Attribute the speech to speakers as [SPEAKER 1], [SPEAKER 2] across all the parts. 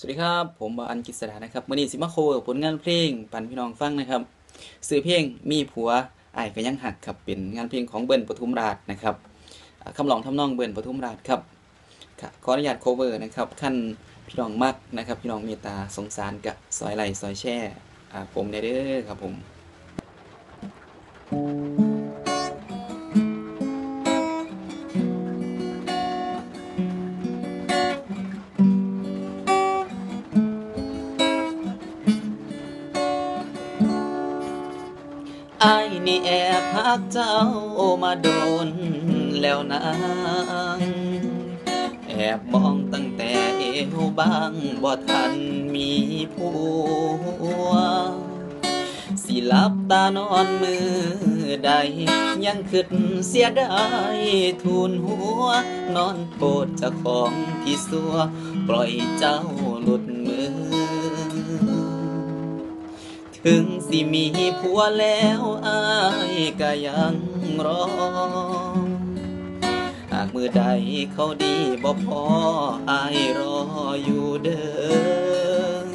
[SPEAKER 1] สวัสดีครับ ผมบาอันกิษดานะครับมื่อนี้สิมาโคเวอร์ผลงานเพลง ปันพี่น้องฟังนะครับสื่อเพลงมีผัวไอ้ก็ยังหักครับเป็นงานเพลงของเบิ้ลปทุมราชนะครับคำร้องทำนองเบิ้ลปทุมราชครับขออนุญาตโคเวอร์นะครับขั้นพี่น้องมักนะครับ พี่น้องเมตตาสงสารกับซอยไหลซอยแช่ผมเด้อครับผม บหักเจ้ามาโดนแล้วนางแอบมองตั้งแต่เอวบางบ่ทันมีผัวสิหลับตานอนมือใด ยังคิดเสียดายทูนหัว นอนโทษเจ้าของที่สัว ปล่อยเจ้าหลุดมือ ถึงสิมีผัวแล้วอายก็ยังรอ หากมือใดเขาดีบ่พออายรออยู่เด้อ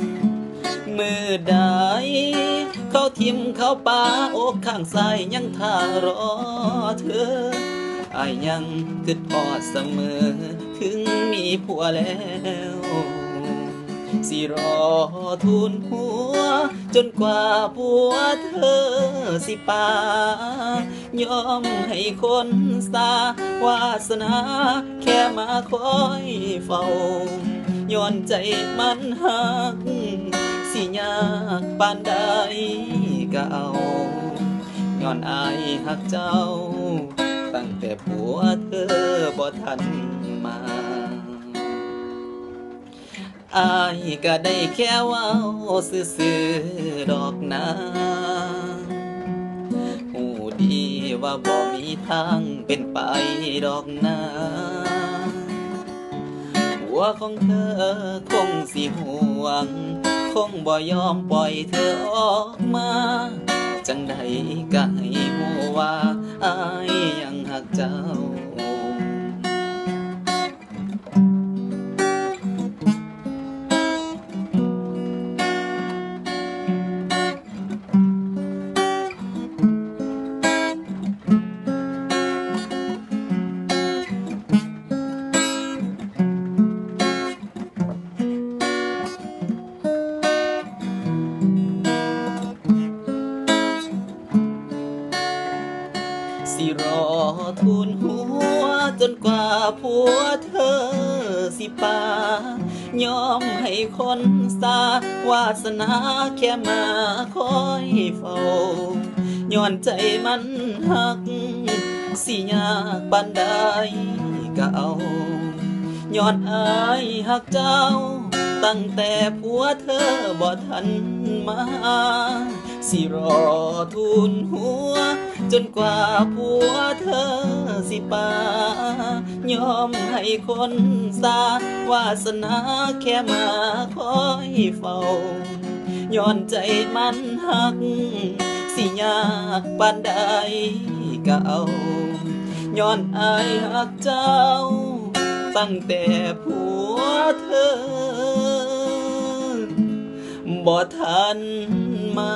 [SPEAKER 1] มือใดเขาทิมเขาป่าอกข้างซ้ายยังท่ารอเธออายยังคิดพอดเสมอ ถึงมีผัวแล้ว สิรอทูลหัว จนกว่าผัวเธอสิปายอมให้คนสาวาสนา แค่มาคอยเฝ้าย้อนใจมันหัก สิยากปานใดก็เอาย้อนอายหักเจ้า ตั้งแต่ผัวเธอบ่ทันมา อายก็ได้แค่ว่าซื่อๆดอกนาหูดีว่าบ่มีทางเป็นไปดอกนาหัวของเธอคงสิห่วง คงบ่ยอมปล่อยเธอออกมา จังใดก็ให้หัวว่าอายยังหักเจ้า ทูลหัวจนกว่าผัวเธอสิปายอมให้คนสาวาสนาแค่มาคอยเฝ้าย้อนใจมันหัก สิยากปานใดก็เอาย้อนอายหักเจ้า ตั้งแต่ผัวเธอบ่ทันมา สิรอทูลหัว จนกว่าผัวเธอสิปายอมให้คนสาวาสนาแค่มาคอยเฝ้าย้อนใจมันหัก สิยากปานใดก็เอาย้อนอายหักเจ้า ตั้งแต่ผัวเธอ บ่ทันมา